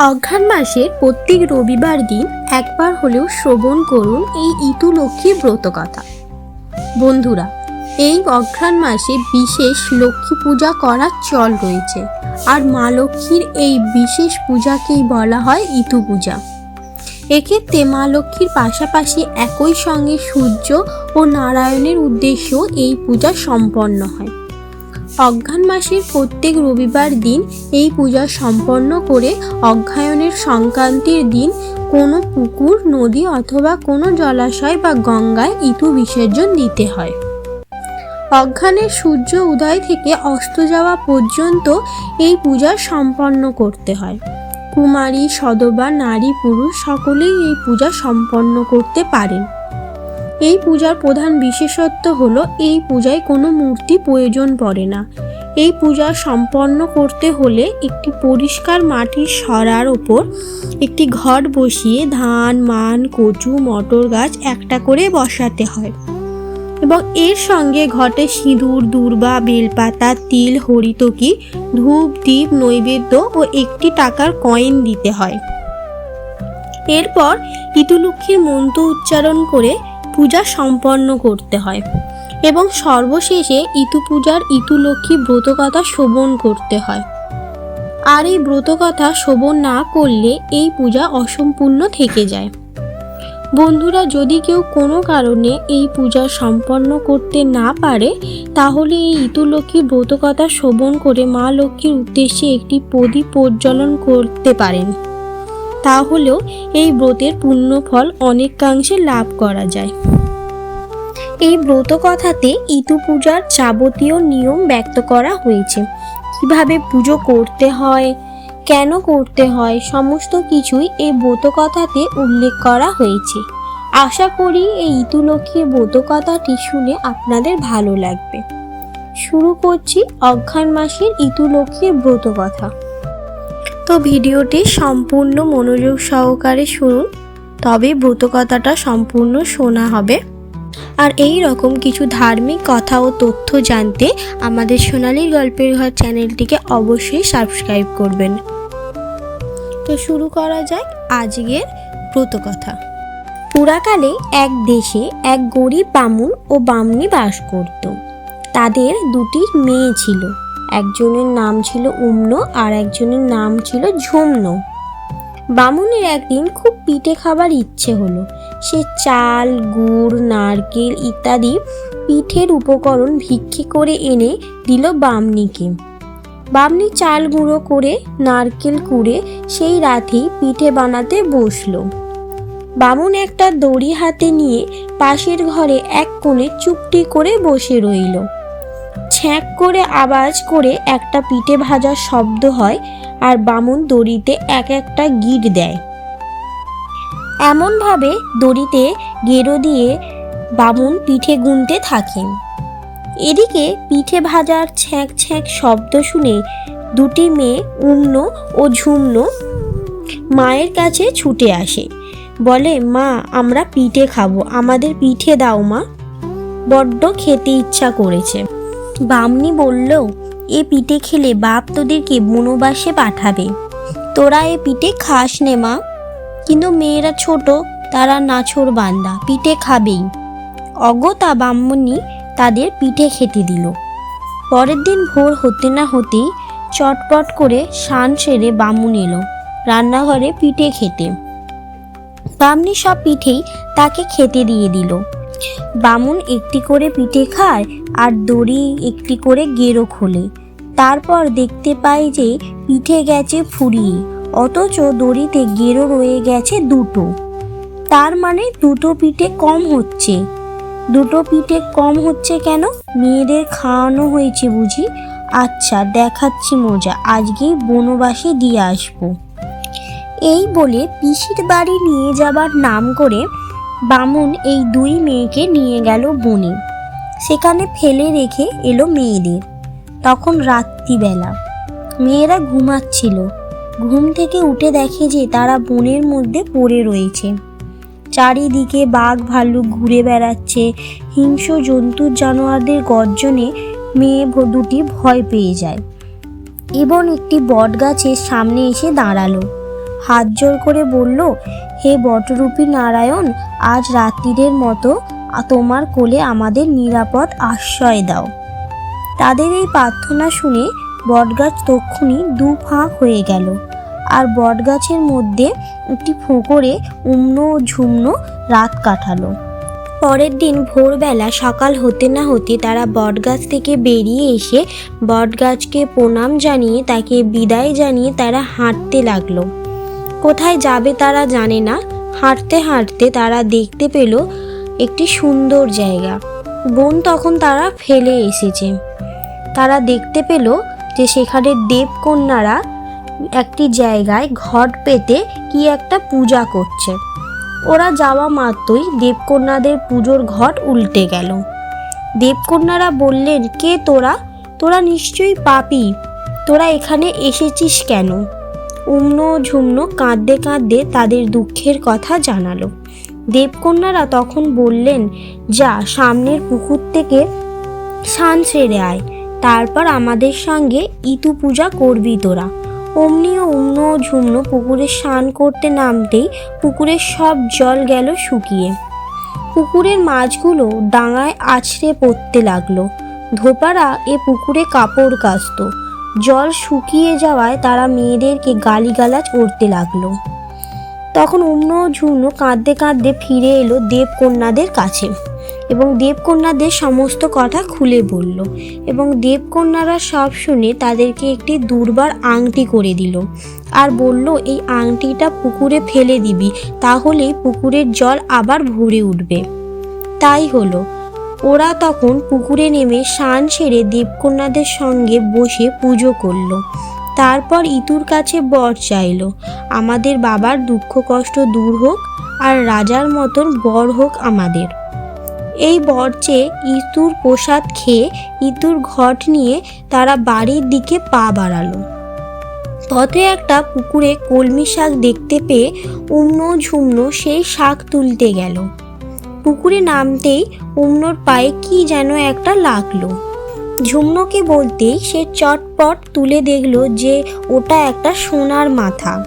অঘ্রাণ মাসের প্রত্যেক রবিবার দিন একবার হলেও শ্রবণ করুন এই ইতু লক্ষ্মীর ব্রত কথা বন্ধুরা, এই অঘ্রাণ মাসে বিশেষ লক্ষ্মী পূজা করার চল রয়েছে আর মা লক্ষ্মীর এই বিশেষ পূজাকেই বলা হয় ইতু পূজা। এক্ষেত্রে মা লক্ষ্মীর পাশাপাশি একই সঙ্গে সূর্য ও নারায়ণের উদ্দেশ্যেও এই পূজা সম্পন্ন হয়। অজ্ঞান মাসের প্রত্যেক রবিবার দিন এই পূজা সম্পন্ন করে অজ্ঞায়নের সংক্রান্তির দিন কোনো পুকুর, নদী অথবা কোনো জলাশয় বা গঙ্গায় ইতু বিসর্জন দিতে হয়। অজ্ঞানের সূর্য উদয় থেকে অস্ত যাওয়া পর্যন্ত এই পূজা সম্পন্ন করতে হয়। কুমারী, সদবা, নারী, পুরুষ সকলেই এই পূজা সম্পন্ন করতে পারেন। এই পূজার প্রধান বিশেষত্ব হলো এই পূজায় কোনো মূর্তি প্রয়োজন পড়ে না। এই পূজা সম্পন্ন করতে হলে একটি পরিষ্কার মাটির সরার ওপর একটি ঘট বসিয়ে ধান, মান, কচু, মটর গাছ একটা করে বসাতে হয়। এবং এর সঙ্গে ঘটে সিঁদুর, দূর্বা, বেলপাতা, তিল, হরিতকি, ধূপ দ্বীপ নৈবেদ্য ও একটি টাকার কয়েন দিতে হয়। এরপর ইতুলক্ষ্মীর মন্ত্র উচ্চারণ করে পূজা সম্পন্ন করতে হয় এবং সর্বশেষে ইতু পূজার ইতুলক্ষ্মী ব্রতকথা শোভন করতে হয়। আর এই ব্রতকথা শোভন না করলে এই পূজা অসম্পূর্ণ থেকে যায়। বন্ধুরা, যদি কেউ কোনো কারণে এই পূজা সম্পন্ন করতে না পারে, তাহলে এই ইতুলক্ষ্মী ব্রতকথা শোভন করে মা লক্ষ্মীর উদ্দেশ্যে একটি প্রদীপ প্রজ্বলন করতে পারেন। তাহলেও এই ব্রতের পুণ্যফল অনেকাংশে লাভ করা যায়। এই ব্রত কথাতে ইতু পূজার যাবতীয় নিয়ম ব্যক্ত করা হয়েছে। কীভাবে পুজো করতে হয়, কেন করতে হয়, সমস্ত কিছুই এই ব্রত কথাতে উল্লেখ করা হয়েছে। আশা করি এই ইতুলক্ষ্মীর ব্রত কথাটি শুনে আপনাদের ভালো লাগবে। শুরু করছি অঘ্রাণ মাসের ইতুলক্ষ্মীর ব্রত কথা। তো ভিডিওটি সম্পূর্ণ মনোযোগ সহকারে শুনুন, তবে ব্রতকথাটা সম্পূর্ণ শোনা হবে। আর এই রকম কিছু ধার্মিক কথা ও তথ্য জানতে আমাদের সোনালী গল্পের ঘর চ্যানেলটিকে অবশ্যই সাবস্ক্রাইব করবেন। তো শুরু করা যাক আজকের ব্রতকথা। পুরাকালে এক দেশে এক গরিব বামুন ও বামনি বাস করত। তাদের দুটি মেয়ে ছিল। একজনের নাম ছিল উম্ন আর একজনের নাম ছিল ঝুমনো। বামুনের একদিন খুব পিঠে খাবার ইচ্ছে হলো। সে চাল, গুড়, নারকেল ইত্যাদি পিঠের উপকরণ ভিক্ষে করে এনে দিল বামনিকে। বামনি চাল গুঁড়ো করে, নারকেল কুড়ে সেই রাতেই পিঠে বানাতে বসল। বামুন একটা দড়ি হাতে নিয়ে পাশের ঘরে এক কোণে চুপটি করে বসে রইল। ছ্যাঁক করে আওয়াজ করে একটা পিঠে ভাজার শব্দ হয় আর বামুন দড়িতে এক একটা গিট দেয়। এমনভাবে দড়িতে গেরো দিয়ে বামুন পিঠে গুনতে থাকেন। এদিকে পিঠে ভাজার ছ্যাঁক ছ্যাঁক শব্দ শুনে দুটি মেয়ে উম্ন ও ঝুমনো মায়ের কাছে ছুটে আসে। বলে, মা, আমরা পিঠে খাব। আমাদের পিঠে দাও মা। বড্ড খেতে ইচ্ছা করেছে। বামনি বলল, এ পিঠে খেলে বাপ তোদেরকে বনবাসে পাঠাবে। তোরা এ পিঠে খাস নে, মা। কিন্তু মেয়েরা ছোট, তারা নাছর বান্দা, পিঠে খাবেই। অগতা বামনি তাদের পিঠে খেতে দিল। পরের দিন ভোর হতে না হতেই চটপট করে শান সেরে বামুন এলো, রান্নাঘরে পিঠে খেতে। বামনি সব পিঠেই তাকে খেতে দিয়ে দিল। বামুন একটি করে পিঠে খায় আর দড়ি একটি করে গেরো খোলে। তারপর দেখতে পাই যে পিঠে গেছে ফুরিয়ে অথচ দড়িতে গেরো রয়ে গেছে দুটো। তার মানে দুটো পিঠে কম হচ্ছে। দুটো পিঠে কম হচ্ছে কেন? মেয়েদের খাওয়ানো হয়েছে বুঝি? আচ্ছা দেখাচ্ছি মজা, আজকেই বনবাসে দিয়ে আসব। এই বলে পিসির বাড়ি নিয়ে যাবার নাম করে বামুন এই দুই মেয়েকে নিয়ে গেল বনে। সেখানে ফেলে রেখে এলো মেয়েদের। তখন রাত্রিবেলা মেয়েরা ঘুমাচ্ছিল। ঘুম থেকে উঠে দেখে যে তারা বনের মধ্যে পড়ে রয়েছে। চারিদিকে বাঘ ভাল্লুক ঘুরে বেড়াচ্ছে। হিংস্র জন্তু জানোয়ারদের গর্জনে মেয়ে দুটি ভয় পেয়ে যায়। এবং একটি বট গাছের সামনে এসে দাঁড়াল। হাত জোর করে বলল হে বটরূপী নারায়ণ, আজ রাত্রিরের মতো তোমার কোলে আমাদের নিরাপদ আশ্রয় দাও। তাদের এই প্রার্থনা শুনে বটগাছ তক্ষুনি দু ফাঁক হয়ে গেল। আর বটগাছের মধ্যে একটি ফুকরে উম্ন ও ঝুমনো রাত কাটালো। পরের দিন ভোরবেলা সকাল হতে না হতে তারা বটগাছ থেকে বেরিয়ে এসে বটগাছকে প্রণাম জানিয়ে তাকে বিদায় জানিয়ে তারা হাঁটতে লাগল। কোথায় যাবে তারা জানে না। হাঁটতে হাঁটতে তারা দেখতে পেল একটি সুন্দর জায়গা। বন তখন তারা ফেলে এসেছে। তারা দেখতে পেল যে সেখানে দেবকন্যারা একটি জায়গায় ঘট পেতে কি একটা পূজা করছে। ওরা যাওয়া মাত্রই দেবকন্যাদের পুজোর ঘট উল্টে গেল। দেবকন্যারা বললেন, কে তোরা? তোরা নিশ্চয়ই পাপি। তোরা এখানে এসেছিস কেন? উম্ন ঝুমনো কাঁদতে কাঁদতে তাদের দুঃখের কথা জানালো। দেবকন্যারা তখন বললেন, যা, সামনের পুকুর থেকে স্নান সেরে আয়। তারপর আমাদের সঙ্গে ইতু পূজা করবি তোরা। অমনি উম্ন ঝুমনো পুকুরে স্নান করতে নামতেই পুকুরের সব জল গেল শুকিয়ে। পুকুরের মাছগুলো ডাঙায় আছড়ে পড়তে লাগল। ধোপারা এ পুকুরে কাপড় কাচত। জল শুকিয়ে যাওয়ায় তারা মেয়েদেরকে গালিগালাজ করতে লাগল। তখন ও ঝুমনো কাঁদতে কাঁদতে ফিরে এলো দেবকন্যাদের কাছে এবং দেবকন্যাদের সমস্ত কথা খুলে বলল এবং দেবকন্যারা সব শুনে তাদেরকে একটি দুর্বার আংটি করে দিল আর বলল, এই আংটিটা পুকুরে ফেলে দিবি, তাহলেই পুকুরের জল আবার ভরে উঠবে। তাই হলো। ওরা তখন পুকুরে নেমে স্নান সেরে দেবকন্যাদের সঙ্গে বসে পুজো করল। তারপর ইতুর কাছে বর চাইলো, আমাদের বাবার দুঃখ কষ্ট দূর হোক আর রাজার মতন বর হোক আমাদের। এই বর চেয়ে ইতুর প্রসাদ খেয়ে ইতুর ঘট নিয়ে তারা বাড়ির দিকে পা বাড়ালো। পথে একটা পুকুরে কলমি শাক দেখতে পেয়ে উম্ন ঝুমনো সেই শাক তুলতে গেল। পুকুরে নামতেই উম্নর পায়ে কি যেন একটা লাগল। ঝুমনোকে বলতেই সে চটপট তুলে দেখল যে ওটা একটা সোনার মাথা।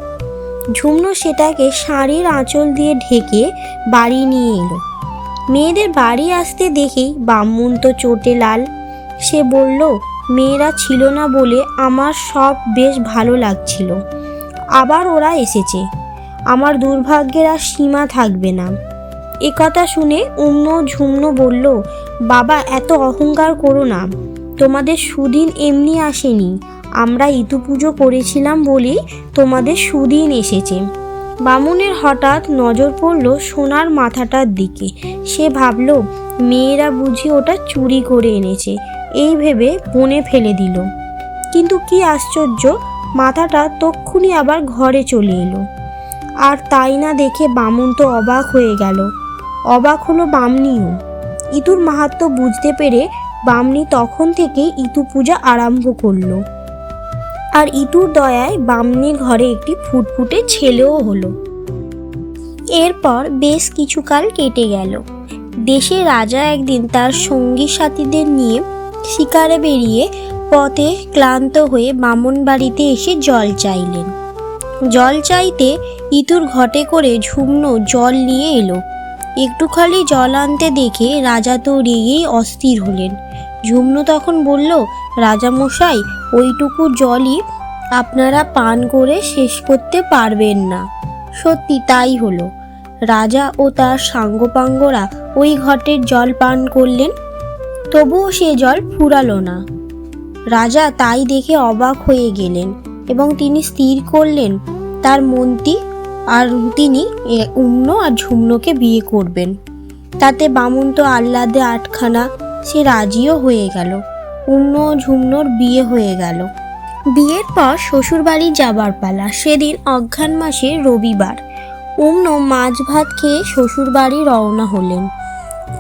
ঝুমনো সেটাকে শাড়ির আঁচল দিয়ে ঢেকে বাড়ি নিয়ে এলো। মেয়েদের বাড়ি আসতে দেখেই বামুন তো চোটে লাল। সে বলল, মেয়েরা ছিল না বলে আমার সব বেশ ভালো লাগছিল। আবার ওরা এসেছে। আমার দুর্ভাগ্যের আর সীমা থাকবে না। এ কথা শুনে উম্ন ঝুমনো বলল, বাবা, এত অহংকার করো না। তোমাদের সুদিন এমনি আসেনি। আমরা ইতু পুজো করেছিলাম বলেই তোমাদের সুদিন এসেছে। বামুনের হঠাৎ নজর পড়ল সোনার মাথাটার দিকে। সে ভাবল, মেয়েরা বুঝি ওটা চুরি করে এনেছে। এই ভেবে বনে ফেলে দিল। কিন্তু কি আশ্চর্য, মাথাটা তক্ষুনি আবার ঘরে চলে এলো। আর তাই না দেখে বামুন তো অবাক হয়ে গেল। অবাক হলো বামনিও। ইতুর মাহাত্ম বুঝতে পেরে বামনি তখন থেকে ইতু পূজা আরম্ভ করল। আর ইতুর দয়ায় বামনির ঘরে একটি ফুটফুটে ছেলেও হলো। এরপর বেশ কিছুকাল কেটে গেল। দেশে রাজা একদিন তার সঙ্গী সাথীদের নিয়ে শিকারে বেরিয়ে পথে ক্লান্ত হয়ে বামন বাড়িতে এসে জল চাইলেন। জল চাইতে ইতুর ঘটে করে ঝুমনো জল নিয়ে এলো। একটু খালি জল আনতে দেখে রাজা তো রেগেই অস্থির হলেন। ঝুমনো তখন বলল, রাজামশাই, ওইটুকু জলই আপনারা পান করে শেষ করতে পারবেন না। সত্যি তাই হলো। রাজা ও তার সাঙ্গপাঙ্গরা ওই ঘটের জল পান করলেন, তবুও সে জল ফুরালো না। রাজা তাই দেখে অবাক হয়ে গেলেন এবং তিনি স্থির করলেন, তার মন্ত্রী আর তিনি উম্ন আর ঝুমনোকে বিয়ে করবেন। তাতে বামুন তো আহ্লাদে আটখানা, সে রাজিও হয়ে গেল। উম্ন ঝুমনোর বিয়ে হয়ে গেল। বিয়ের পর শ্বশুরবাড়ি যাবার পালা। সেদিন অঘ্রাণ মাসে রবিবার। উম্ন মাছ ভাত খেয়ে শ্বশুরবাড়ি রওনা হলেন।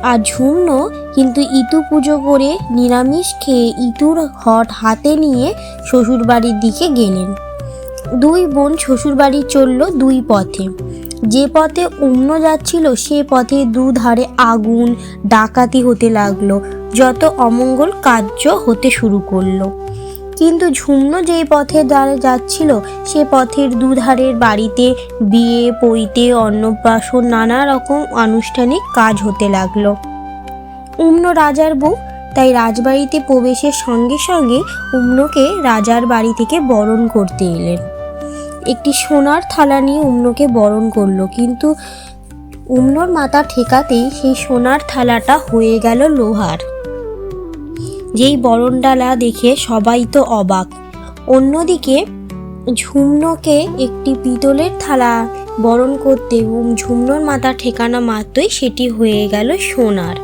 আর ঝুমন কিন্তু ইতু পুজো করে নিরামিষ খেয়ে ইতুর হট হাতে নিয়ে শ্বশুরবাড়ির দিকে গেলেন। দুই বোন শ্বশুরবাড়ি চলল দুই পথে। যে পথে উম্ন যাচ্ছিল, সে পথে দুধারে আগুন, ডাকাতি হতে লাগল। যত অমঙ্গল কার্য হতে শুরু করল। কিন্তু ঝুমন যেই পথে দ্বারা যাচ্ছিল, সে পথের দুধারের বাড়িতে বিয়ে, পৈতে, অন্নপ্রাশন, নানা রকম আনুষ্ঠানিক কাজ হতে লাগল। উম্ন রাজার বউ, তাই রাজবাড়িতে প্রবেশের সঙ্গে সঙ্গে উম্নকে রাজার বাড়ি থেকে বরণ করতে এলেন। একটি সোনার থালা নিয়ে উম্নকে বরণ করল, কিন্তু উম্নর মাথা ঠেকাতেই সেই সোনার থালাটা হয়ে গেল লোহার। যেই বরণডালা দেখে সবাই তো অবাক। অন্যদিকে ঝুমনোকে একটি পিতলের থালা বরণ করতে ঝুমনোর মাথা ঠেকানো মাত্রই সেটি হয়ে গেল সোনার।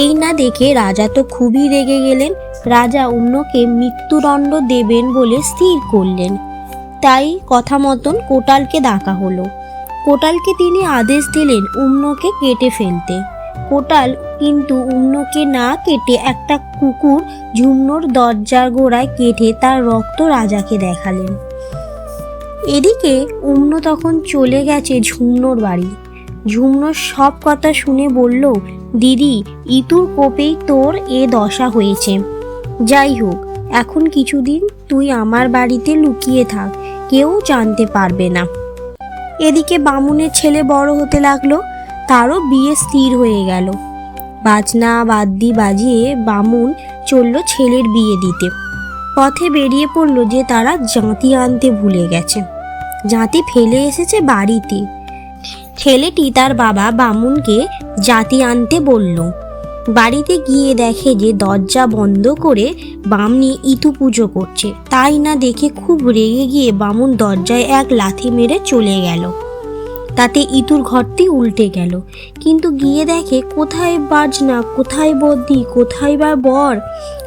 এই না দেখে রাজা তো খুবই রেগে গেলেন। রাজা অন্যকে মৃত্যুদণ্ড দেবেন বলে স্থির করলেন। তাই কথা মতন কোটালকে ডাকা হলো। কোটালকে তিনি আদেশ দিলেন উম্নকে কেটে ফেলতে। কোটাল কিন্তু উম্নকে না কেটে একটা কুকুর ঝুমনোর দরজার গোড়ায় কেটে তার রক্ত রাজাকে দেখালেন। এদিকে উম্ন তখন চলে গেছে ঝুমনোর বাড়ি। ঝুমনোর সব কথা শুনে বলল, দিদি ইতুর কোপেই তোর এ দশা হয়েছে। যাই হোক, এখন কিছুদিন তুই আমার বাড়িতে লুকিয়ে থাক। কেউ জানতে পারবে না। এদিকে বামুনের ছেলে বড় হতে লাগল, তারও বিয়ে স্থির হয়ে গেল। বাজনা বাদ্যি বাজিয়ে বামুন চলল ছেলের বিয়ে দিতে। পথে বেরিয়ে পড়ল যে তারা জাঁতি আনতে ভুলে গেছে। জাঁতি ফেলে এসেছে বাড়িতে। ছেলেটি তার বাবা বামুনকে জাতি আনতে বলল বাড়িতে গিয়ে দেখে যে দরজা বন্ধ করে বামনি ইতু পুজো করছে। তাই না দেখে খুব রেগে গিয়ে বামুন দরজায় এক লাথি মেরে চলে গেল। তাতে ইতুর ঘরটি উল্টে গেল। কিন্তু গিয়ে দেখে, কোথায় বাজনা? কোথায় বদ্যি কোথায় বা বর?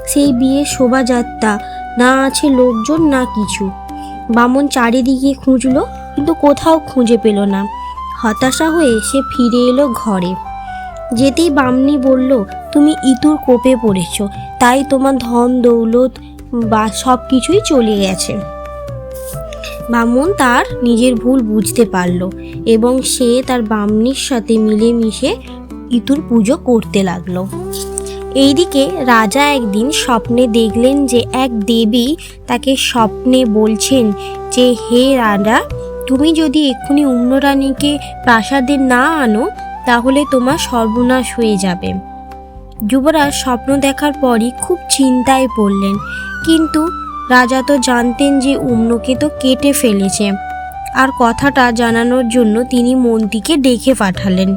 সেই বিয়ের শোভাযাত্রা? না আছে লোকজন না কিছু? বামন চারিদিকে খুঁজলো, কিন্তু কোথাও খুঁজে পেল না। হতাশা হয়ে সে ফিরে এলো ঘরে। যেতেই বামনি বলল, তুমি ইতুর কোপে পড়েছ, তাই তোমার ধন, দৌলত বা সব কিছুই চলে গেছে। বামন তার নিজের ভুল বুঝতে পারল এবং সে তার বামনির সাথে মিলেমিশে ইতুর পুজো করতে লাগল। এইদিকে রাজা একদিন স্বপ্নে দেখলেন যে এক দেবী তাকে স্বপ্নে বলছেন যে, হে রাজা, তুমি যদি এক্ষুনি অন্য রানীকে প্রাসাদে না আনো তাহলে তোমার সর্বনাশ হয়ে যাবে। যুবরাজ স্বপ্ন দেখার পরই খুব চিন্তায় পড়লেন, কিন্তু রাজা তো জানতেন যে উম্নকে তো কেটে ফেলেছে। আর কথাটা জানানোর জন্য তিনি মন্ত্রীকে ডেকে পাঠালেন।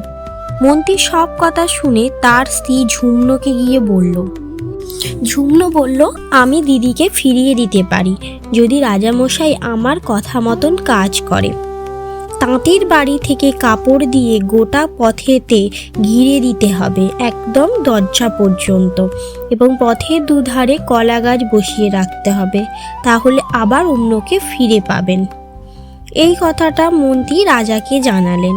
মন্ত্রী সব কথা শুনে তার স্ত্রী ঝুমনোকে গিয়ে বলল, ঝুমনো বলল, আমি দিদিকে ফিরিয়ে দিতে পারি, যদি রাজামশাই আমার কথা মতন কাজ করে। তাঁতির বাড়ি থেকে কাপড় দিয়ে গোটা পথেতে ঘিরে দিতে হবে একদম দরজা পর্যন্ত এবং পথের দুধারে কলা গাছ বসিয়ে রাখতে হবে, তাহলে আবার অন্যকে ফিরে পাবেন। এই কথাটা মন্ত্রী রাজাকে জানালেন।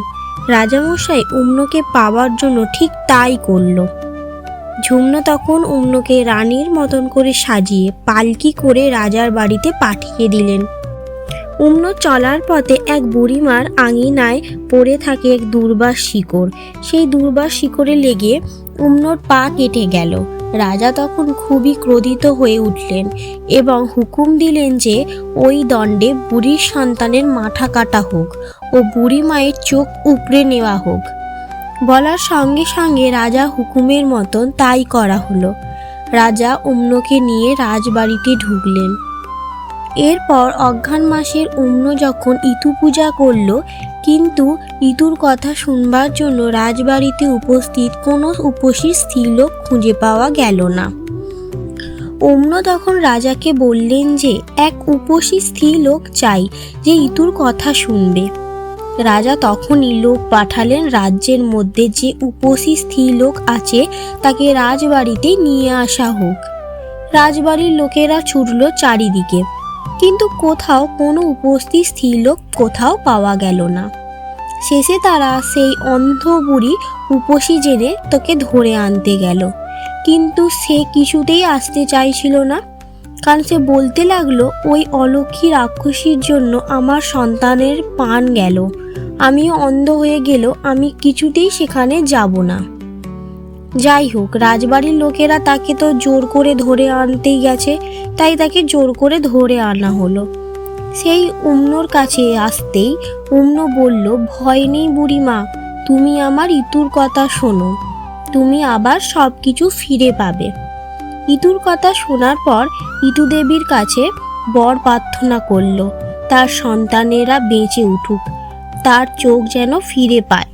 রাজামশাই উম্নকে পাওয়ার জন্য ঠিক তাই করল। ঝুমনো তখন উম্নকে রানীর মতন করে সাজিয়ে পালকি করে রাজার বাড়িতে পাঠিয়ে দিলেন। উম্ন চলার পথে এক বুড়িমার আঙিনায় পড়ে থাকে এক দুর্বার শিকড়। সেই দুর্বার শিকড়ে লেগে উম্নর পা কেটে গেল। রাজা তখন খুবই ক্রোধিত হয়ে উঠলেন এবং হুকুম দিলেন যে ওই দণ্ডে বুড়ির সন্তানের মাথা কাটা হোক ও বুড়ি মায়ের চোখ উপড়ে নেওয়া হোক। বলার সঙ্গে সঙ্গে রাজা হুকুমের মতন তাই করা হলো। রাজা উম্নকে নিয়ে রাজবাড়িতে ঢুকলেন। এরপর অজ্ঞান মাসের অন্য যখন ইতু পূজা করল, কিন্তু ইতুর কথা শুনবার জন্য রাজবাড়িতে উপস্থিত কোনো উপসী স্ত্রীলোক খুঁজে পাওয়া গেল না। অম্ন তখন রাজাকে বললেন যে, এক উপসী স্ত্রীলোক চাই যে ইতুর কথা শুনবে। রাজা তখনই লোক পাঠালেন রাজ্যের মধ্যে যে উপসী স্ত্রীলোক আছে, তাকে রাজবাড়িতে নিয়ে আসা হোক। রাজবাড়ির লোকেরা ছুটল চারিদিকে। কিন্তু কোথাও কোনো উপস্থিত স্ত্রীলোক কোথাও পাওয়া গেল না। শেষে তারা সেই অন্ধ বুড়ি উপসী জেনে তোকে ধরে আনতে গেল। কিন্তু সে কিছুতেই আসতে চাইছিল না। কারণ সে বলতে লাগল, ওই অলক্ষী রাক্ষসীর জন্য আমার সন্তানের পান গেল। আমি অন্ধ হয়ে গেল, আমি কিছুতেই সেখানে যাব না। যাই হোক, রাজবাড়ির লোকেরা তাকে তো জোর করে ধরে আনতেই গেছে, তাই তাকে জোর করে ধরে আনা হলো। সেই উমনোর কাছে আসতেই উমনো বলল, ভয় নেই বুড়িমা, তুমি আমার ইতুর কথা শোনো, তুমি আবার সব কিছু ফিরে পাবে। ইতুর কথা শোনার পর ইতু দেবীর কাছে বর প্রার্থনা করল, তার সন্তানেরা বেঁচে উঠুক, তার চোখ যেন ফিরে পায়।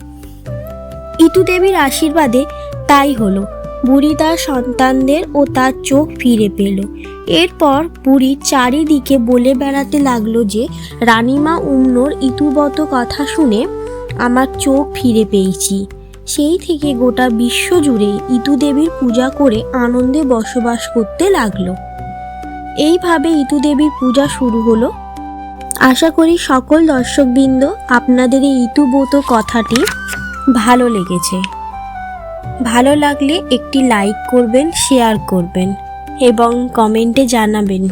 ইতু দেবীর আশীর্বাদে তাই হলো। বুড়ি তার সন্তানদের ও তার চোখ ফিরে পেল। এরপর বুড়ি চারিদিকে বলে বেড়াতে লাগল যে, রানীমা উমনোর ইতুবত কথা শুনে আমার চোখ ফিরে পেয়েছি। সেই থেকে গোটা বিশ্ব জুড়ে ইতু দেবীর পূজা করে আনন্দে বসবাস করতে লাগল। এইভাবে ইতু দেবীর পূজা শুরু হলো। আশা করি সকল দর্শকবৃন্দ, আপনাদের এই ইতুবত কথাটি ভালো লেগেছে। ভালো লাগলে একটি লাইক করবেন শেয়ার করবেন এবং কমেন্টে জানাবেন।